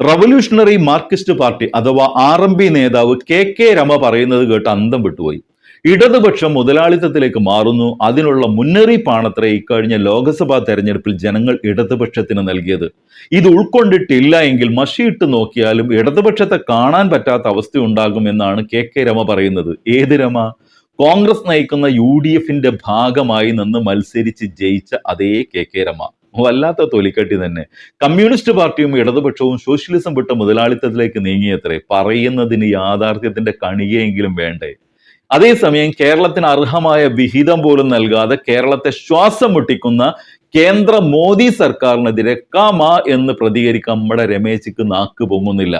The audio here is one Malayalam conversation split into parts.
റവല്യൂഷണറി മാർക്സിസ്റ്റ് പാർട്ടി അഥവാ ആർ എം പി നേതാവ് കെ കെ രമ പറയുന്നത് കേട്ട് അന്തം വിട്ടുപോയി. ഇടതുപക്ഷം മുതലാളിത്തത്തിലേക്ക് മാറുന്നു. അതിനുള്ള മുന്നറിയിപ്പാണത്രേ ഇക്കഴിഞ്ഞ ലോക്സഭാ തെരഞ്ഞെടുപ്പിൽ ജനങ്ങൾ ഇടതുപക്ഷത്തിന് നൽകിയത്. ഇത് ഉൾക്കൊണ്ടിട്ടില്ല എങ്കിൽ മഷിയിട്ട് നോക്കിയാലും ഇടതുപക്ഷത്തെ കാണാൻ പറ്റാത്ത അവസ്ഥ ഉണ്ടാകുമെന്നാണ് കെ കെ രമ പറയുന്നത്. ഏത് രമ? കോൺഗ്രസ് നയിക്കുന്ന യു ഡി എഫിന്റെ ഭാഗമായി നിന്ന് മത്സരിച്ച് ജയിച്ച അതേ കെ കെ രമ. വല്ലാത്ത തൊലിക്കട്ടി തന്നെ. കമ്മ്യൂണിസ്റ്റ് പാർട്ടിയും ഇടതുപക്ഷവും സോഷ്യലിസം വിട്ട മുതലാളിത്തത്തിലേക്ക് നീങ്ങിയത്രേ പറയുന്നതിന് യാഥാർത്ഥ്യത്തിന്റെ കണികയെങ്കിലും വേണ്ടേ? അതേസമയം കേരളത്തിന് അർഹമായ വിഹിതം പോലും നൽകാതെ കേരളത്തെ ശ്വാസം മുട്ടിക്കുന്ന കേന്ദ്ര മോദി സർക്കാരിനെതിരെ കാമ എന്ന് പ്രതികരിക്കാൻ നമ്മുടെ രമേശിക്ക് നാക്ക് പൊങ്ങുന്നില്ല.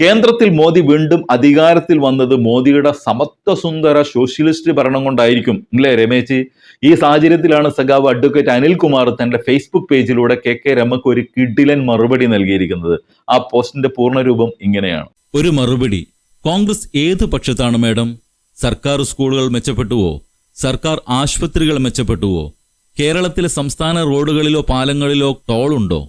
കേന്ദ്രത്തിൽ മോദി വീണ്ടും അധികാരത്തിൽ വന്നത് മോദിയുടെ സമത്വസുന്ദര സോഷ്യലിസ്റ്റ് ഭരണം കൊണ്ടായിരിക്കും. അല്ലേ രമേശ്? ഈ സാഹചര്യത്തിലാണ് സഖാവ് അഡ്വക്കേറ്റ് അനിൽകുമാർ തന്റെ ഫേസ്ബുക്ക് പേജിലൂടെ കെ കെ രമക്ക് ഒരു കിഡിലൻ മറുപടി നൽകിയിരിക്കുന്നത്. ആ പോസ്റ്റിന്റെ പൂർണരൂപം ഇങ്ങനെയാണ്. ഒരു മറുപടി. കോൺഗ്രസ് ഏത് പക്ഷത്താണ് മേഡം? സർക്കാർ സ്കൂളുകൾ മെച്ചപ്പെട്ടുവോ? സർക്കാർ ആശുപത്രികൾ മെച്ചപ്പെട്ടുവോ? കേരളത്തിലെ സംസ്ഥാന റോഡുകളിലോ പാലങ്ങളിലോ ടോളുണ്ടോ?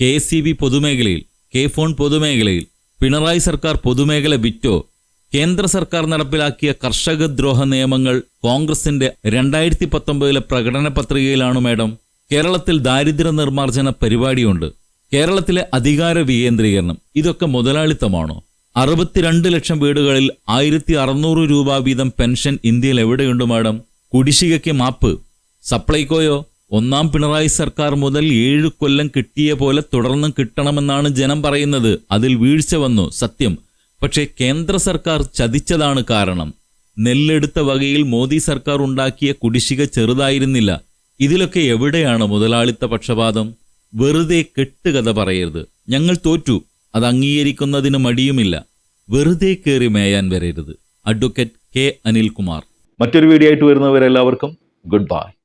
കെ എസ് സി ബി പൊതുമേഖലയിൽ കെ ഫോൺ പൊതുമേഖലയിൽ പിണറായി സർക്കാർ പൊതുമേഖല വിറ്റോ? കേന്ദ്ര സർക്കാർ നടപ്പിലാക്കിയ കർഷകദ്രോഹ നിയമങ്ങൾ കോൺഗ്രസിന്റെ രണ്ടായിരത്തി പത്തൊമ്പതിലെ പ്രകടന പത്രികയിലാണ് മേഡം. കേരളത്തിൽ ദാരിദ്ര്യ നിർമ്മാർജന പരിപാടിയുണ്ട്. കേരളത്തിലെ അധികാര വികേന്ദ്രീകരണം. ഇതൊക്കെ മുതലാളിത്തമാണോ? അറുപത്തിരണ്ട് ലക്ഷം വീടുകളിൽ ആയിരത്തി അറുന്നൂറ് രൂപ വീതം പെൻഷൻ ഇന്ത്യയിൽ എവിടെയുണ്ട് മാഡം? കുടിശ്ശികയ്ക്ക് മാപ്പ്. സപ്ലൈകോയോ? ഒന്നാം പിണറായി സർക്കാർ മുതൽ ഏഴു കൊല്ലം കിട്ടിയ പോലെ തുടർന്നും കിട്ടണമെന്നാണ് ജനം പറയുന്നത്. അതിൽ വീഴ്ച വന്നു സത്യം. പക്ഷേ കേന്ദ്ര സർക്കാർ ചതിച്ചതാണ് കാരണം. നെല്ലെടുത്ത വകയിൽ മോദി സർക്കാർ ഉണ്ടാക്കിയ കുടിശ്ശിക ചെറുതായിരുന്നില്ല. ഇതിലൊക്കെ എവിടെയാണ് മുതലാളിത്ത പക്ഷപാതം? വെറുതെ കെട്ടുകഥ പറയരുത്. ഞങ്ങൾ തോറ്റു. അത് അംഗീകരിക്കുന്നതിന് മടിയുമില്ല. വെറുതെ കയറി മേയാൻ വരരുത്. Advocate K Anilkumar. മറ്റൊരു വീഡിയോ ആയിട്ട് വരുന്നവരെല്ലാവർക്കും ഗുഡ് ബൈ.